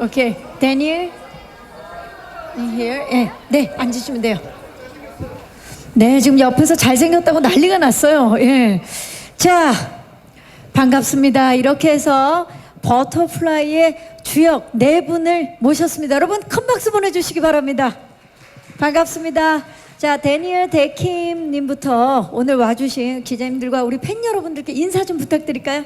오케이. Here. 예. 네, 앉으시면 돼요. 네, 지금 옆에서 잘생겼다고 난리가 났어요. 예. 자, 반갑습니다. 이렇게 해서 버터플라이의 주역 네 분을 모셨습니다. 여러분 큰 박수 보내주시기 바랍니다. 반갑습니다. 자, 데니엘 데킴 님부터 오늘 와주신 기자님들과 우리 팬 여러분들께 인사 좀 부탁드릴까요?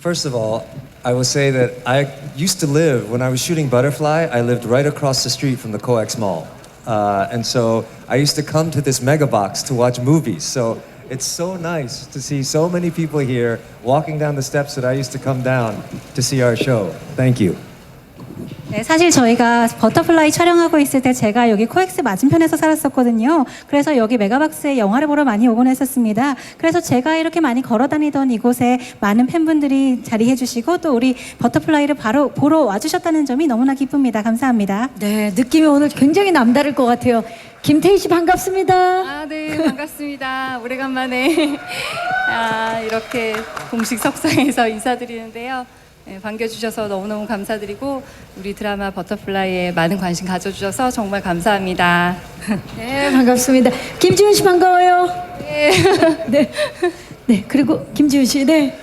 First of all, I will say that I used to live, when I was shooting Butterfly, I lived right across the street from the Coex Mall. Uh, and so I used to come to this mega box to watch movies. So it's so nice to see so many people here walking down the steps that I used to come down to see our show. Thank you. 네, 사실 저희가 버터플라이 촬영하고 있을 때 제가 여기 코엑스 맞은편에서 살았었거든요. 그래서 여기 메가박스에 영화를 보러 많이 오곤 했었습니다. 그래서 제가 이렇게 많이 걸어 다니던 이곳에 많은 팬분들이 자리해 주시고 또 우리 버터플라이를 바로 보러 와주셨다는 점이 너무나 기쁩니다. 감사합니다. 네, 느낌이 오늘 굉장히 남다를 것 같아요. 김태희 씨 반갑습니다. 아, 네, 반갑습니다. 오래간만에 아, 이렇게 공식 석상에서 인사드리는데요. 네, 반겨주셔서 너무너무 감사드리고 우리 드라마 버터플라이에 많은 관심 가져주셔서 정말 감사합니다. 네, 반갑습니다. 김지훈 씨 반가워요. 네. 네. 네, 그리고 김지훈 씨, 네.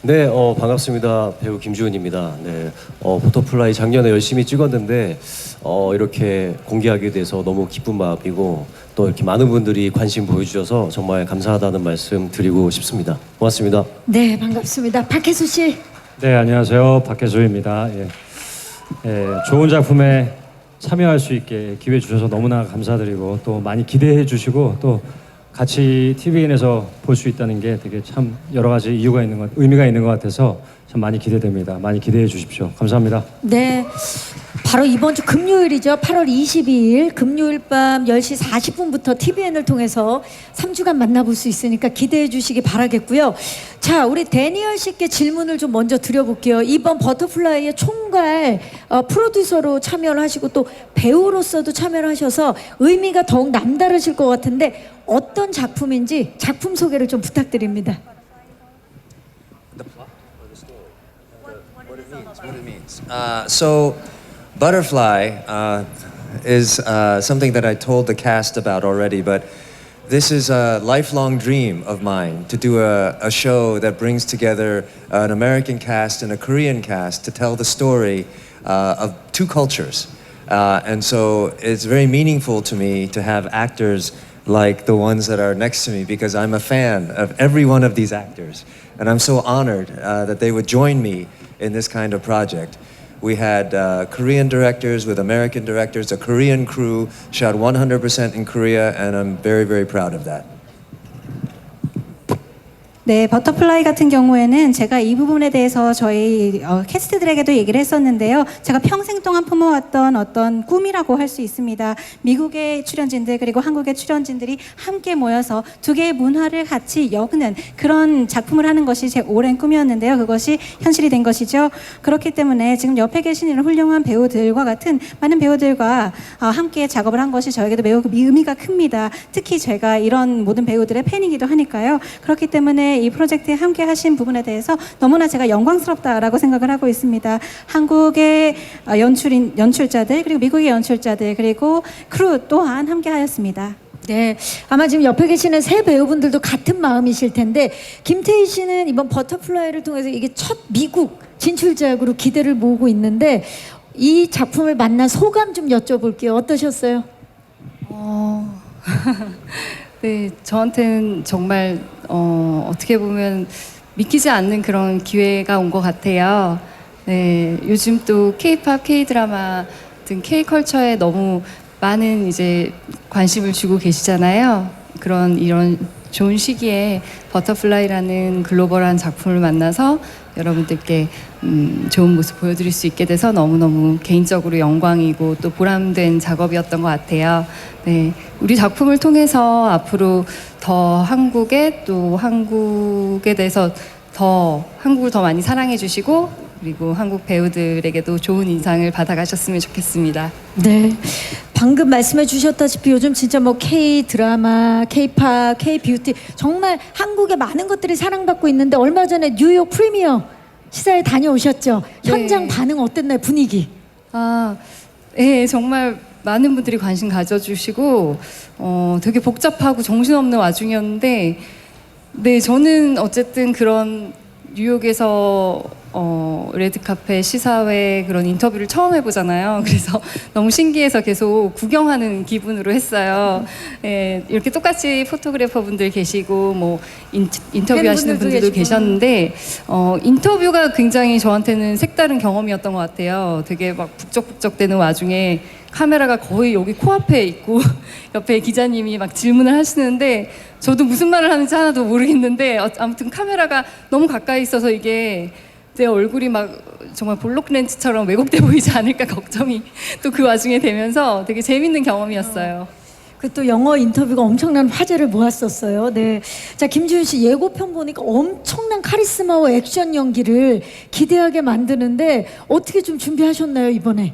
네, 어, 반갑습니다. 배우 김주은입니다. 네, 어, 버터플라이 작년에 열심히 찍었는데 어, 이렇게 공개하게 돼서 너무 기쁜 마음이고 또 이렇게 많은 분들이 관심 보여주셔서 정말 감사하다는 말씀 드리고 싶습니다. 고맙습니다. 네, 반갑습니다. 박혜수 씨. 네, 안녕하세요. 박혜수입니다. 예. 예, 좋은 작품에 참여할 수 있게 기회 주셔서 너무나 감사드리고 또 많이 기대해 주시고 또 같이 TVN에서 볼 수 있다는 게 되게 참 여러 가지 이유가 있는 것, 의미가 있는 것 같아서 참 많이 기대됩니다. 많이 기대해 주십시오. 감사합니다. 네. 바로 이번 주 금요일이죠. 8월 22일 금요일 밤 10시 40분부터 TVN을 통해서 3주간 만나볼 수 있으니까 기대해 주시기 바라겠고요. 자, 우리 데니얼 씨께 질문을 좀 먼저 드려볼게요. 이번 버터플라이의 총괄 어, 프로듀서로 참여를 하시고 또 배우로서도 참여를 하셔서 의미가 더욱 남다르실 것 같은데 어떤 작품인지 작품 소개를 좀 부탁드립니다. What it means. Uh, so, Butterfly uh, is uh, something that I told the cast about already, but this is a lifelong dream of mine to do a, a show that brings together an American cast and a Korean cast to tell the story uh, of two cultures. Uh, and so it's very meaningful to me to have actors like the ones that are next to me because I'm a fan of every one of these actors. And I'm so honored uh, that they would join me in this kind of project. We had uh, Korean directors with American directors, a Korean crew, shot 100% in Korea, and I'm very, very proud of that. 네, 버터플라이 같은 경우에는 제가 이 부분에 대해서 저희 어, 캐스트들에게도 얘기를 했었는데요. 제가 평생 동안 품어왔던 어떤 꿈이라고 할 수 있습니다. 미국의 출연진들 그리고 한국의 출연진들이 함께 모여서 두 개의 문화를 같이 엮는 그런 작품을 하는 것이 제 오랜 꿈이었는데요. 그것이 현실이 된 것이죠. 그렇기 때문에 지금 옆에 계신 이런 훌륭한 배우들과 같은 많은 배우들과 어, 함께 작업을 한 것이 저에게도 매우 의미가 큽니다. 특히 제가 이런 모든 배우들의 팬이기도 하니까요. 그렇기 때문에 이 프로젝트에 함께 하신 부분에 대해서 너무나 제가 영광스럽다라고 생각을 하고 있습니다. 한국의 어, 연출인 연출자들 그리고 미국의 연출자들 그리고 크루 또한 함께 하였습니다. 네, 아마 지금 옆에 계시는 새 배우분들도 같은 마음이실 텐데 김태희 씨는 이번 버터플라이를 통해서 이게 첫 미국 진출작으로 기대를 모으고 있는데 이 작품을 만난 소감 좀 여쭤볼게요. 어떠셨어요? 어, 네, 저한테는 정말 어, 어떻게 보면 믿기지 않는 그런 기회가 온 것 같아요. 네, 요즘 또 K-팝, K-드라마 등 K-컬처에 너무 많은 이제 관심을 주고 계시잖아요. 그런 이런 좋은 시기에 버터플라이라는 글로벌한 작품을 만나서 여러분들께 음, 좋은 모습 보여드릴 수 있게 돼서 너무너무 개인적으로 영광이고 또 보람된 작업이었던 것 같아요. 네, 우리 작품을 통해서 앞으로 더 한국에 또 한국에 대해서 더 한국을 더 많이 사랑해 주시고 그리고 한국 배우들에게도 좋은 인상을 받아가셨으면 좋겠습니다. 네. 방금 말씀해 주셨다시피 요즘 진짜 뭐 K 드라마, K 팝, K 뷰티 정말 한국의 많은 것들이 사랑받고 있는데 얼마 전에 뉴욕 프리미어 시사회 다녀오셨죠? 현장 네. 반응 어땠나요? 분위기? 아, 예, 정말 많은 분들이 관심 가져주시고, 어, 되게 복잡하고 정신없는 와중이었는데, 네, 저는 어쨌든 그런 뉴욕에서 어, 레드카페 시사회 그런 인터뷰를 처음 해보잖아요. 그래서 너무 신기해서 계속 구경하는 기분으로 했어요. 예, 이렇게 똑같이 포토그래퍼 분들 계시고, 뭐, 인, 인터뷰 하시는 팬분들도 분들도 계시고. 계셨는데, 어, 인터뷰가 굉장히 저한테는 색다른 경험이었던 것 같아요. 되게 막 북적북적 되는 와중에 카메라가 거의 여기 코앞에 있고, 옆에 기자님이 막 질문을 하시는데, 저도 무슨 말을 하는지 하나도 모르겠는데, 어, 아무튼 카메라가 너무 가까이 있어서 이게 제 얼굴이 막 정말 볼록 렌즈처럼 왜곡돼 보이지 않을까 걱정이 또 그 와중에 되면서 되게 재밌는 경험이었어요. 그 또 영어 인터뷰가 엄청난 화제를 모았었어요. 네. 자, 김지훈 씨 예고편 보니까 엄청난 카리스마와 액션 연기를 기대하게 만드는데 어떻게 좀 준비하셨나요, 이번에?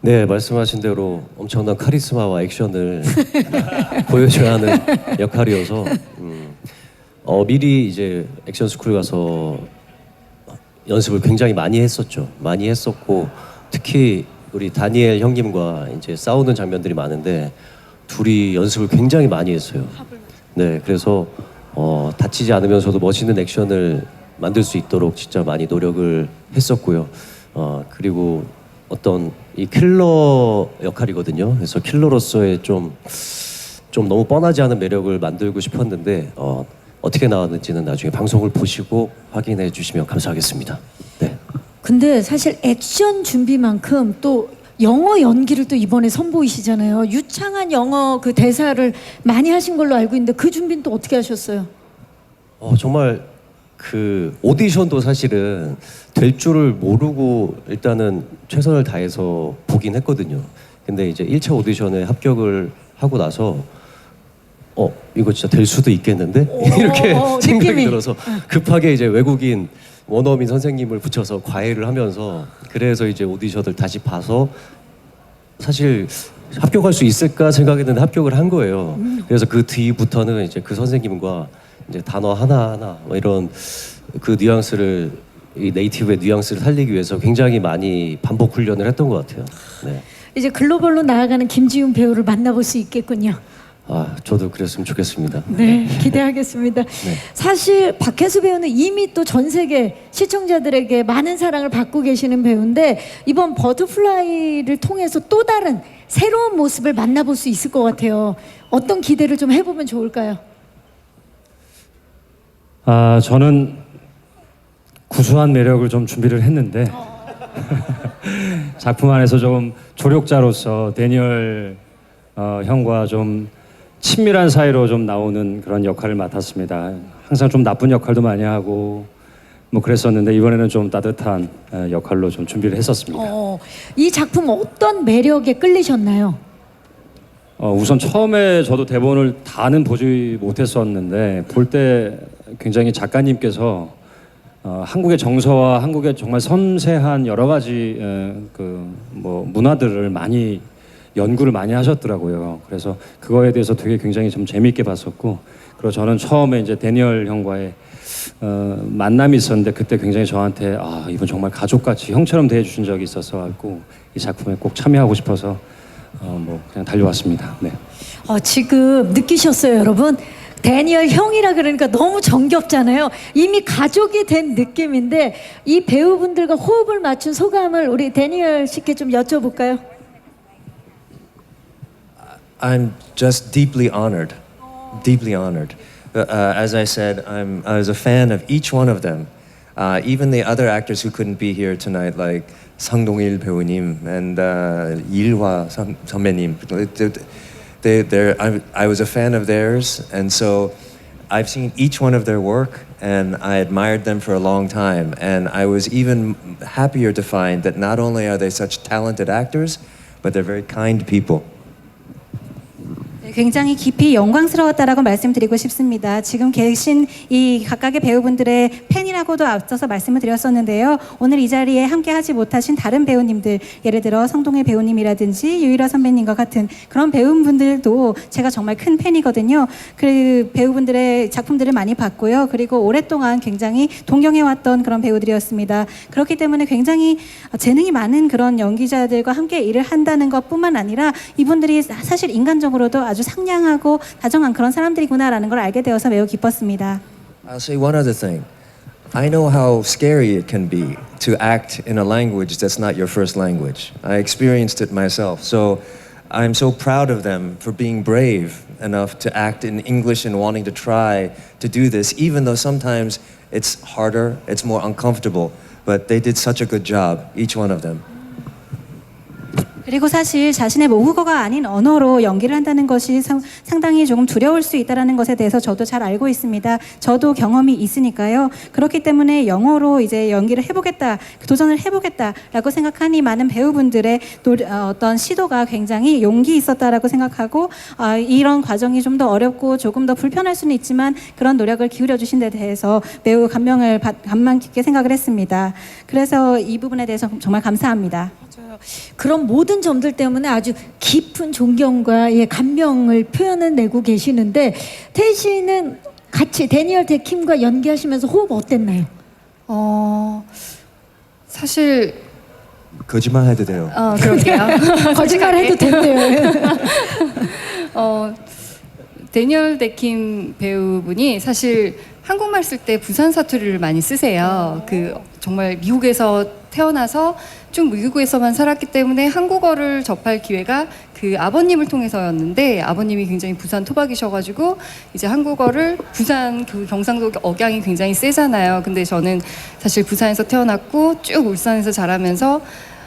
네, 말씀하신 대로 엄청난 카리스마와 액션을 보여줘야 하는 역할이어서 음, 어, 미리 이제 액션 스쿨 가서 연습을 굉장히 많이 했었죠. 많이 했었고 특히 우리 다니엘 형님과 이제 싸우는 장면들이 많은데 둘이 연습을 굉장히 많이 했어요. 네, 그래서 어, 다치지 않으면서도 멋있는 액션을 만들 수 있도록 진짜 많이 노력을 했었고요. 어, 그리고 어떤 이 킬러 역할이거든요. 그래서 킬러로서의 좀, 좀 너무 뻔하지 않은 매력을 만들고 싶었는데 어, 어떻게 나왔는지는 나중에 방송을 보시고 확인해 주시면 감사하겠습니다. 네. 근데 사실 액션 준비만큼 또 영어 연기를 또 이번에 선보이시잖아요. 유창한 영어 그 대사를 많이 하신 걸로 알고 있는데 그 준비는 또 어떻게 하셨어요? 어, 정말 그 오디션도 사실은 될 줄을 모르고 일단은 최선을 다해서 보긴 했거든요. 근데 이제 1차 오디션에 합격을 하고 나서 어, 이거 진짜 될 수도 있겠는데? 이렇게 어, 생각이 느낌이. 들어서 급하게 이제 외국인 원어민 선생님을 붙여서 과외를 하면서 그래서 이제 오디션을 다시 봐서 사실 합격할 수 있을까 생각했는데 합격을 한 거예요. 그래서 그 뒤부터는 이제 그 선생님과 이제 단어 하나 하나 뭐 이런 그 뉘앙스를 이 네이티브의 뉘앙스를 살리기 위해서 굉장히 많이 반복 훈련을 했던 것 같아요. 네. 이제 글로벌로 나아가는 김지훈 배우를 만나볼 수 있겠군요. 아 저도 그랬으면 좋겠습니다. 네, 기대하겠습니다. 사실 박혜수 배우는 이미 또 전 세계 시청자들에게 많은 사랑을 받고 계시는 배우인데 이번 버터플라이를 통해서 또 다른 새로운 모습을 만나볼 수 있을 것 같아요. 어떤 기대를 좀 해보면 좋을까요? 아 저는 구수한 매력을 좀 준비를 했는데 작품 안에서 좀 조력자로서 데니얼 어, 형과 좀 친밀한 사이로 좀 나오는 그런 역할을 맡았습니다. 항상 좀 나쁜 역할도 많이 하고 뭐 그랬었는데 이번에는 좀 따뜻한 어, 역할로 좀 준비를 했었습니다. 어, 이 작품 어떤 매력에 끌리셨나요? 어, 우선 처음에 저도 대본을 다는 보지 못했었는데 볼 때 굉장히 작가님께서 어, 한국의 정서와 한국의 정말 섬세한 여러 가지 그 뭐 문화들을 많이 연구를 많이 하셨더라고요. 그래서 그거에 대해서 되게 굉장히 좀 재미있게 봤었고 그리고 저는 처음에 이제 데니얼 형과의 어, 만남이 있었는데 그때 굉장히 저한테 아 이분 정말 가족같이 형처럼 대해주신 적이 있어서 갖고 이 작품에 꼭 참여하고 싶어서 어, 뭐 그냥 달려왔습니다. 네. 어, 지금 느끼셨어요, 여러분? 데니얼 형이라 그러니까 너무 정겹잖아요. 이미 가족이 된 느낌인데 이 배우분들과 호흡을 맞춘 소감을 우리 데니얼 씨께 좀 여쭤볼까요? I'm just deeply honored, deeply honored. Uh, uh, as I said, I'm, I was a fan of each one of them. Uh, even the other actors who couldn't be here tonight, like Sang Dong-il 배우님 and uh, Ilhwa 선- 선배님. They, they're, I, I was a fan of theirs, and so I've seen each one of their work, and I admired them for a long time. And I was even happier to find that not only are they such talented actors, but they're very kind people. 네, 굉장히 깊이 영광스러웠다라고 말씀드리고 싶습니다. 지금 계신 이 각각의 배우분들의 팬이라고도 앞서서 말씀을 드렸었는데요. 오늘 이 자리에 함께 하지 못하신 다른 배우님들, 예를 들어 성동일 배우님이라든지 유일아 선배님과 같은 그런 배우분들도 제가 정말 큰 팬이거든요. 그 배우분들의 작품들을 많이 봤고요. 그리고 오랫동안 굉장히 동경해왔던 그런 배우들이었습니다. 그렇기 때문에 굉장히 재능이 많은 그런 연기자들과 함께 일을 한다는 것 뿐만 아니라 이분들이 사실 인간적으로도 아주 상냥하고 다정한 그런 사람들이구나라는 걸 알게 되어서 매우 기뻤습니다. I'll say one other thing. I know how scary it can be to act in a language that's not your first language. I experienced it myself. So I'm so proud of them for being brave enough to act in English and wanting to try to do this, even though sometimes it's harder, it's more uncomfortable. But they did such a good job, each one of them. 그리고 사실 자신의 모국어가 아닌 언어로 연기를 한다는 것이 상, 상당히 조금 두려울 수 있다라는 것에 대해서 저도 잘 알고 있습니다. 저도 경험이 있으니까요. 그렇기 때문에 영어로 이제 연기를 해보겠다, 도전을 해보겠다라고 생각하니 많은 배우분들의 노, 어, 어떤 시도가 굉장히 용기 있었다라고 생각하고 아, 이런 과정이 좀 더 어렵고 조금 더 불편할 수는 있지만 그런 노력을 기울여 주신 데 대해서 매우 감명을 받, 감명 깊게 생각을 했습니다. 그래서 이 부분에 대해서 정말 감사합니다. 그런 모든 점들 때문에 아주 깊은 존경과 예, 감명을 표현해내고 계시는데 태희 씨는 같이 데니얼 데킴과 연기하시면서 호흡 어땠나요? 어, 사실 거짓말 해도 돼요. 어, 그럴게요. 거짓말 해도 된대요. 어, 데니얼 데킴 배우분이 사실 한국말 쓸 때 부산 사투리를 많이 쓰세요. 그 정말 미국에서 태어나서 쭉 미국에서만 살았기 때문에 한국어를 접할 기회가 그 아버님을 통해서였는데 아버님이 굉장히 부산 토박이셔가지고 이제 한국어를 부산 그 경상도 억양이 굉장히 세잖아요. 근데 저는 사실 부산에서 태어났고 쭉 울산에서 자라면서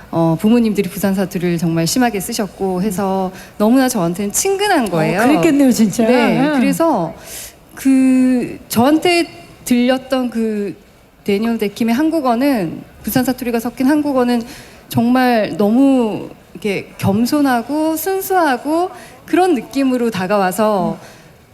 어, 부모님들이 부산 사투리를 정말 심하게 쓰셨고 해서 너무나 저한테는 친근한 거예요. 어, 그랬겠네요, 진짜. 네, 응. 그래서 그 저한테 들렸던 그 데니얼 데킴의 한국어는 부산 사투리가 섞인 한국어는 정말 너무 이렇게 겸손하고 순수하고 그런 느낌으로 다가와서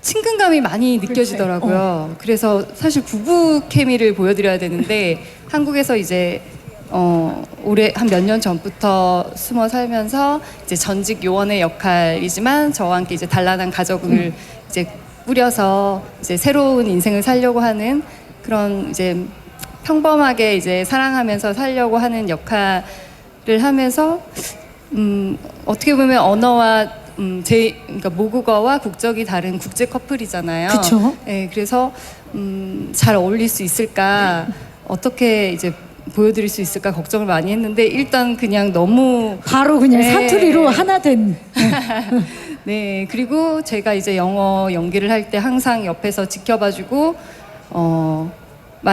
친근감이 많이 느껴지더라고요. 그래서 사실 부부 케미를 보여드려야 되는데 한국에서 이제 어, 올해 한 몇 년 전부터 숨어 살면서 이제 전직 요원의 역할이지만 저와 함께 이제 단란한 가족을 이제 꾸려서 이제 새로운 인생을 살려고 하는 그런 이제 평범하게 이제 사랑하면서 살려고 하는 역할을 하면서 음, 어떻게 보면 언어와 음, 제 그러니까 모국어와 국적이 다른 국제 커플이잖아요. 그쵸. 네, 그래서 음, 잘 어울릴 수 있을까 어떻게 이제 보여드릴 수 있을까 걱정을 많이 했는데 일단 그냥 너무 바로 그냥 네. 사투리로 하나 된. 네 그리고 제가 이제 영어 연기를 할 때 항상 옆에서 지켜봐주고 어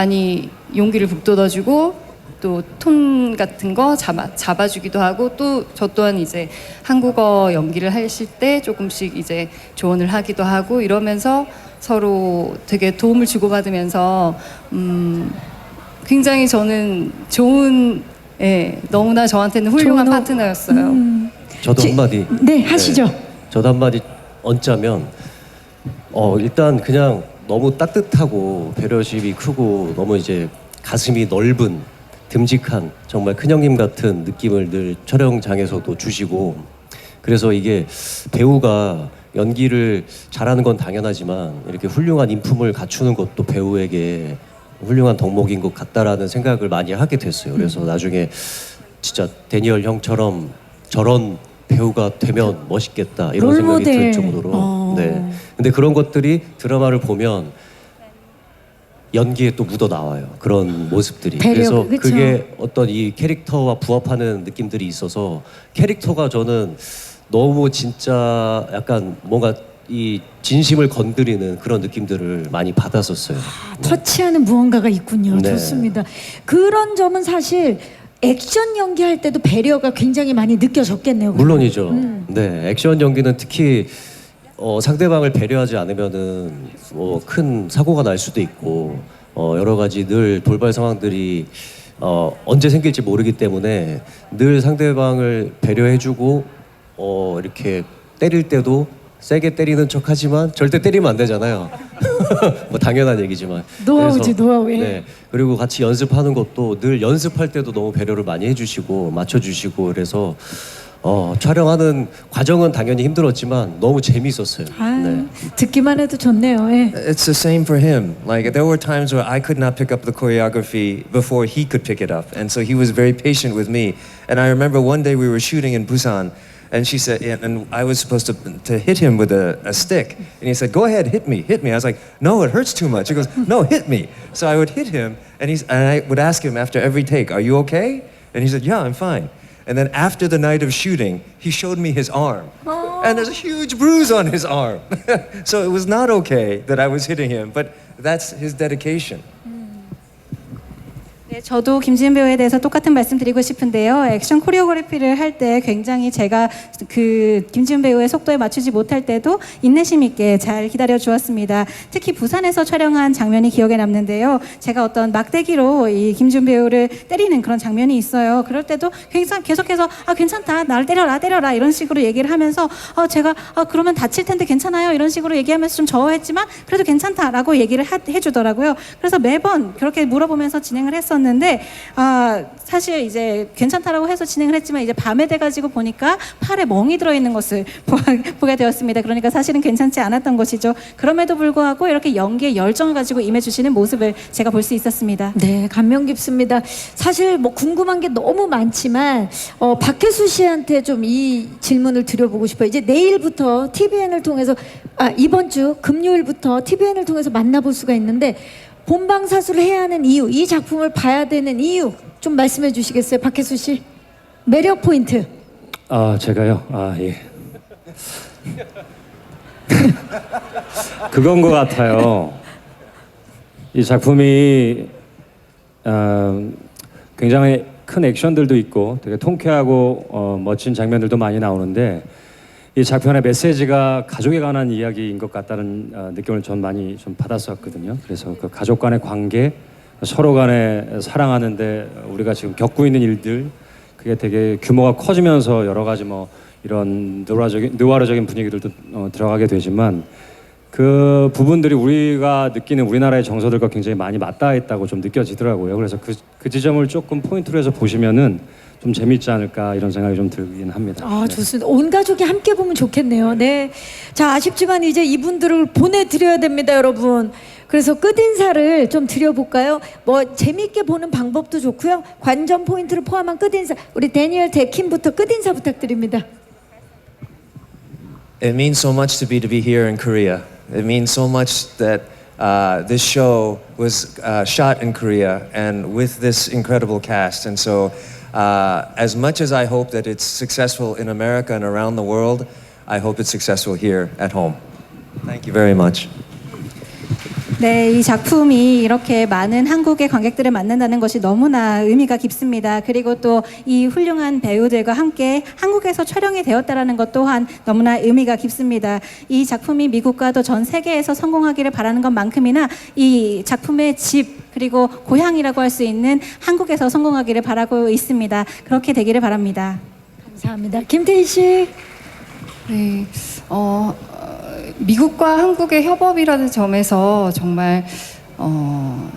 많이 용기를 북돋아주고 또 톤 같은 거 잡아, 잡아주기도 하고 또 저 또한 이제 한국어 연기를 하실 때 조금씩 이제 조언을 하기도 하고 이러면서 서로 되게 도움을 주고받으면서 음 굉장히 저는 좋은 예 너무나 저한테는 훌륭한 좋은 호- 파트너였어요. 음. 저도 지- 한마디. 네, 하시죠. 저도 한마디 얹자면 어 일단 그냥 너무 따뜻하고 배려심이 크고 너무 이제 가슴이 넓은 듬직한 정말 큰형님 같은 느낌을 늘 촬영장에서도 주시고 그래서 이게 배우가 연기를 잘하는 건 당연하지만 이렇게 훌륭한 인품을 갖추는 것도 배우에게 훌륭한 덕목인 것 같다라는 생각을 많이 하게 됐어요. 그래서 나중에 진짜 데니얼 형처럼 저런 배우가 되면 멋있겠다 이런 롤 생각이 모델. 들 정도로 어. 네. 근데 그런 것들이 드라마를 보면 연기에 또 묻어 나와요. 그런 모습들이. 배려, 그래서 그쵸. 그게 어떤 이 캐릭터와 부합하는 느낌들이 있어서 캐릭터가 저는 너무 진짜 약간 뭔가 이 진심을 건드리는 그런 느낌들을 많이 받았었어요. 터치하는 무언가가 있군요. 네. 좋습니다. 그런 점은 사실 액션 연기할 때도 배려가 굉장히 많이 느껴졌겠네요. 물론이죠. 음. 네, 액션 연기는 특히 어, 상대방을 배려하지 않으면은 뭐 큰 사고가 날 수도 있고 어, 여러 가지 늘 돌발 상황들이 어, 언제 생길지 모르기 때문에 늘 상대방을 배려해주고 어, 이렇게 때릴 때도 세게 때리는 척하지만 절대 때리면 안 되잖아요. 뭐 당연한 얘기지만. 노하우지, 노하우, 예. 네. 그리고 같이 연습하는 것도 늘 연습할 때도 너무 배려를 많이 해주시고 맞춰주시고 그래서 어, 촬영하는 과정은 당연히 힘들었지만 너무 재미있었어요. 아, 네. 듣기만 해도 좋네요. 예. It's the same for him. Like there were times where I could not pick up the choreography before he could pick it up, and so he was very patient with me. And I remember one day we were shooting in Busan, and she said, and- and I was supposed to to hit him with a, a stick, and he said, "Go ahead, hit me, hit me." I was like, "No, it hurts too much." He goes, "No, hit me." So I would hit him, and he's and I would ask him after every take, "Are you okay?" And he said, "Yeah, I'm fine." And then after the night of shooting, he showed me his arm. And there's a huge bruise on his arm. so it was not okay that I was hitting him, but that's his dedication. 네, 저도 김지은 배우에 대해서 똑같은 말씀 드리고 싶은데요. 액션 코리오그래피를 할 때 굉장히 제가 그 김지은 배우의 속도에 맞추지 못할 때도 인내심 있게 잘 기다려 주었습니다. 특히 부산에서 촬영한 장면이 기억에 남는데요. 제가 어떤 막대기로 이 김지은 배우를 때리는 그런 장면이 있어요. 그럴 때도 굉장히 계속해서 아 괜찮다, 날 때려라, 때려라 이런 식으로 얘기를 하면서 어 제가 아 그러면 다칠 텐데 괜찮아요 이런 식으로 얘기하면서 좀 저어했지만 그래도 괜찮다라고 얘기를 하- 해주더라고요. 그래서 매번 그렇게 물어보면서 진행을 했었는데 아 사실 이제 괜찮다라고 해서 진행을 했지만 이제 밤에 돼가지고 보니까 팔에 멍이 들어있는 것을 보- 보게 되었습니다. 그러니까 사실은 괜찮지 않았던 것이죠. 그럼에도 불구하고 이렇게 연기에 열정을 가지고 임해주시는 모습을 제가 볼 수 있었습니다. 네, 감명 깊습니다. 사실 뭐 궁금한 게 너무 많지만 어, 박혜수 씨한테 좀 이 질문을 드려보고 싶어요. 이제 내일부터 TVN을 통해서 아 이번 주 금요일부터 TVN을 통해서 만나볼 수가 있는데 본방 사수를 해야 하는 이유, 이 작품을 봐야 되는 이유 좀 말씀해 주시겠어요, 박혜수 씨? 매력 포인트. 아 제가요. 아 예. 그건 것 같아요. 이 작품이 어, 굉장히 큰 액션들도 있고 되게 통쾌하고 어, 멋진 장면들도 많이 나오는데 이 작품의 메시지가 가족에 관한 이야기인 것 같다는 어, 느낌을 전 많이 좀 받았었거든요. 그래서 그 가족 간의 관계, 서로 간에 사랑하는데 우리가 지금 겪고 있는 일들 그게 되게 규모가 커지면서 여러 가지 뭐 이런 느와적인 느와르적인 분위기들도 어, 들어가게 되지만 그 부분들이 우리가 느끼는 우리나라의 정서들과 굉장히 많이 맞닿아 있다고 좀 느껴지더라고요. 그래서 그, 그 지점을 조금 포인트로 해서 보시면은 좀 재밌지 않을까 이런 생각이 좀 들긴 합니다. 아, 네. 좋습니다. 온 가족이 함께 보면 좋겠네요. 네. 자, 아쉽지만 이제 이분들을 보내드려야 됩니다, 여러분. 그래서 끝인사를 좀 드려볼까요? 뭐, 재밌게 보는 방법도 좋고요. 관전 포인트를 포함한 끝인사. 우리 데니얼 데킴부터 끝인사 부탁드립니다. It means so much to be to be here in Korea. It means so much that uh, this show was uh, shot in Korea and with this incredible cast. And so, uh, as much as I hope that it's successful in America and around the world, I hope it's successful here at home. Thank you very much. 네, 이 작품이 이렇게 많은 한국의 관객들을 만난다는 것이 너무나 의미가 깊습니다. 그리고 또 이 훌륭한 배우들과 함께 한국에서 촬영이 되었다라는 것 또한 너무나 의미가 깊습니다. 이 작품이 미국과 또전 세계에서 성공하기를 바라는 것만큼이나 이 작품의 집 그리고 고향이라고 할 수 있는 한국에서 성공하기를 바라고 있습니다. 그렇게 되기를 바랍니다. 감사합니다. 김태희 씨. 네, 어, 어, 미국과 한국의 협업이라는 점에서 정말 어,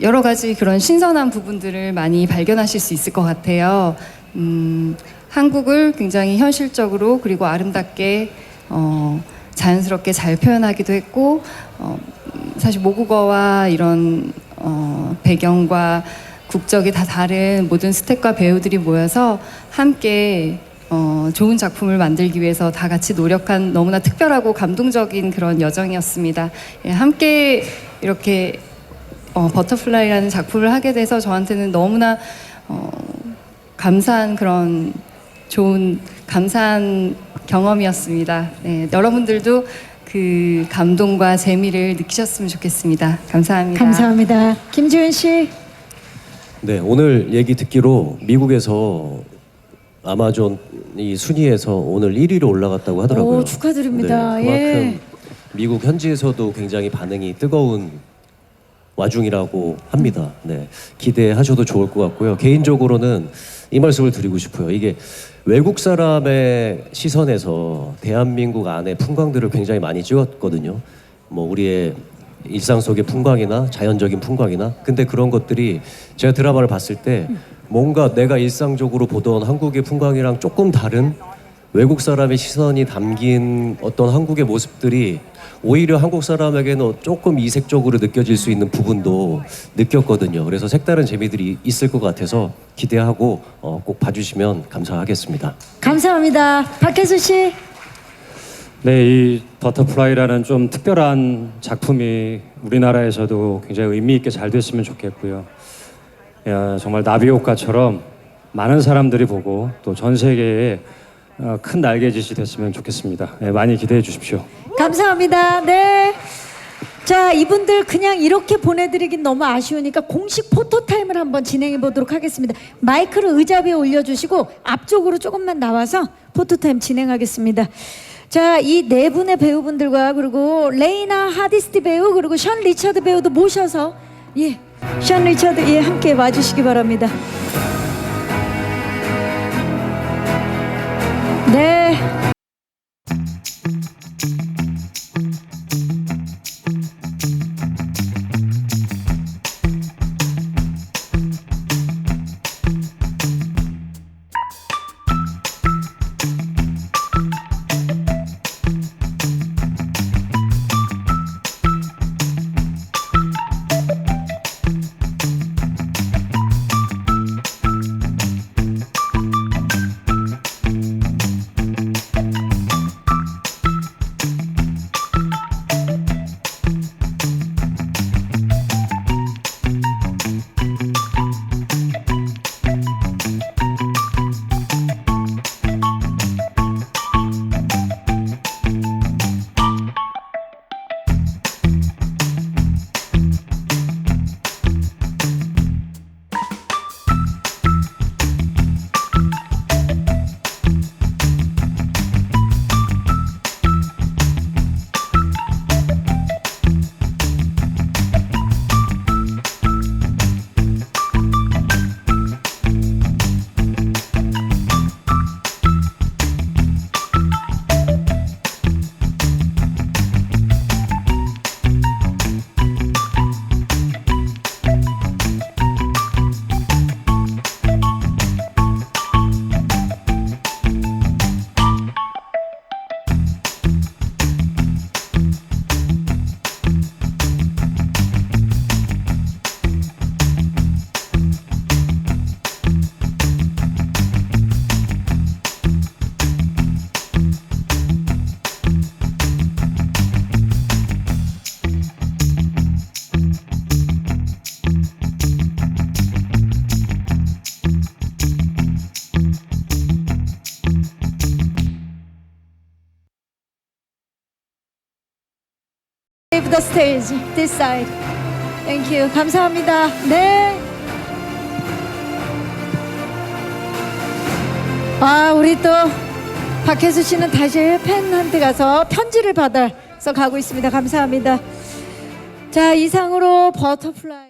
여러 가지 그런 신선한 부분들을 많이 발견하실 수 있을 것 같아요. 음, 한국을 굉장히 현실적으로 그리고 아름답게 어, 자연스럽게 잘 표현하기도 했고 어, 음, 사실 모국어와 이런 어, 배경과 국적이 다 다른 모든 스태프과 배우들이 모여서 함께 어, 좋은 작품을 만들기 위해서 다 같이 노력한 너무나 특별하고 감동적인 그런 여정이었습니다. 예, 함께 이렇게 어, 버터플라이라는 작품을 하게 돼서 저한테는 너무나 어, 감사한 그런 좋은 감사한 경험이었습니다. 네, 여러분들도 그 감동과 재미를 느끼셨으면 좋겠습니다. 감사합니다. 감사합니다. 김지은 씨. 네, 오늘 얘기 듣기로 미국에서 아마존 이 순위에서 오늘 1위로 올라갔다고 하더라고요. 오, 축하드립니다. 네, 그만큼 예. 미국 현지에서도 굉장히 반응이 뜨거운 와중이라고 합니다. 네, 기대하셔도 좋을 것 같고요. 개인적으로는 이 말씀을 드리고 싶어요. 이게 외국 사람의 시선에서 대한민국 안에 풍광들을 굉장히 많이 찍었거든요. 뭐 우리의 일상 속의 풍광이나 자연적인 풍광이나 근데 그런 것들이 제가 드라마를 봤을 때 뭔가 내가 일상적으로 보던 한국의 풍광이랑 조금 다른 외국 사람의 시선이 담긴 어떤 한국의 모습들이 오히려 한국 사람에게는 조금 이색적으로 느껴질 수 있는 부분도 느꼈거든요. 그래서 색다른 재미들이 있을 것 같아서 기대하고 어, 꼭 봐주시면 감사하겠습니다. 감사합니다. 박혜수 씨. 네, 이 버터플라이라는 좀 특별한 작품이 우리나라에서도 굉장히 의미 있게 잘 됐으면 좋겠고요. 야, 정말 나비 효과처럼 많은 사람들이 보고 또 전 세계에 어, 큰 날개짓이 됐으면 좋겠습니다. 네, 많이 기대해 주십시오. 감사합니다. 네. 자, 이분들 그냥 이렇게 보내드리긴 너무 아쉬우니까 공식 포토타임을 한번 진행해 보도록 하겠습니다. 마이크를 의자 위에 올려주시고 앞쪽으로 조금만 나와서 포토타임 진행하겠습니다. 자, 이 네 분의 배우분들과 그리고 레이나 하디스트 배우 그리고 션 리처드 배우도 모셔서 예, 션 리처드 예 함께 와주시기 바랍니다. 네. Stage this side. Thank you. 감사합니다. 네. 아, 우리 또 박혜수 씨는 다시 팬한테 가서 편지를 받아서 가고 있습니다. 감사합니다. 자, 이상으로 버터플라이